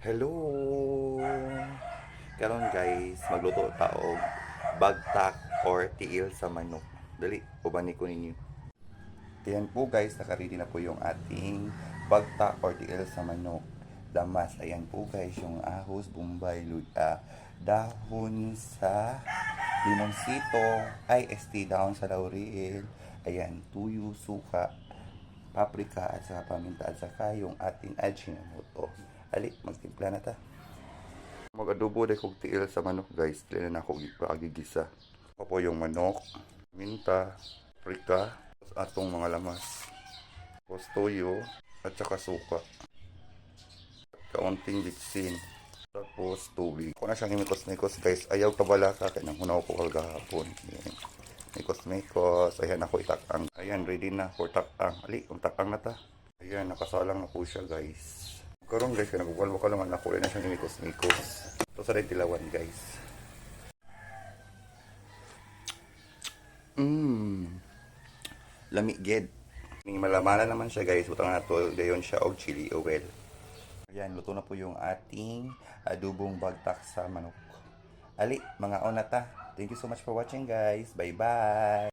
Hello! Karon guys, magluto ta og bagtak or tiil sa manok. Dali, ubani ko ninyo. Ayan po guys, nakaready na po yung ating bagtak or tiil sa manok. Damas, ayan po guys, yung ahos, bumbay, luya, dahon sa limonsito, ay ST dahon sa laurel, ayan, tuyo, suka, paprika at saka paminta at saka yung ating ajinomoto. Ali, magtimpla na ta. Mag-adobo dahil kong tiil sa manok guys. Dili na ako agigisa. Ako yung manok, minta, paprika, atong mga lamas. Toyo, at saka suka. Kaunting bitsin. Tapos tubig. Kung na siyang imikos-mikos guys, ayaw kabala ka kaya nang hunaw ko kagahapon. Mikos-mikos. Ayan ako itakang. Ayan, ready na for takang. Ali, kung takang na ta. Ayan, nakasalang na po siya guys. Karon guys, kaya nagbukalwa ka naman ako. Rin na siyang imikos-mikos. Ito sa tilawan guys. Mmm. Lami ged. Ning malamala naman siya guys. Butang na to gayon siya og chili oil. Ayan, luto na po yung ating adubong bagtak sa manok. Ali, mga onata. Thank you so much for watching guys. Bye-bye.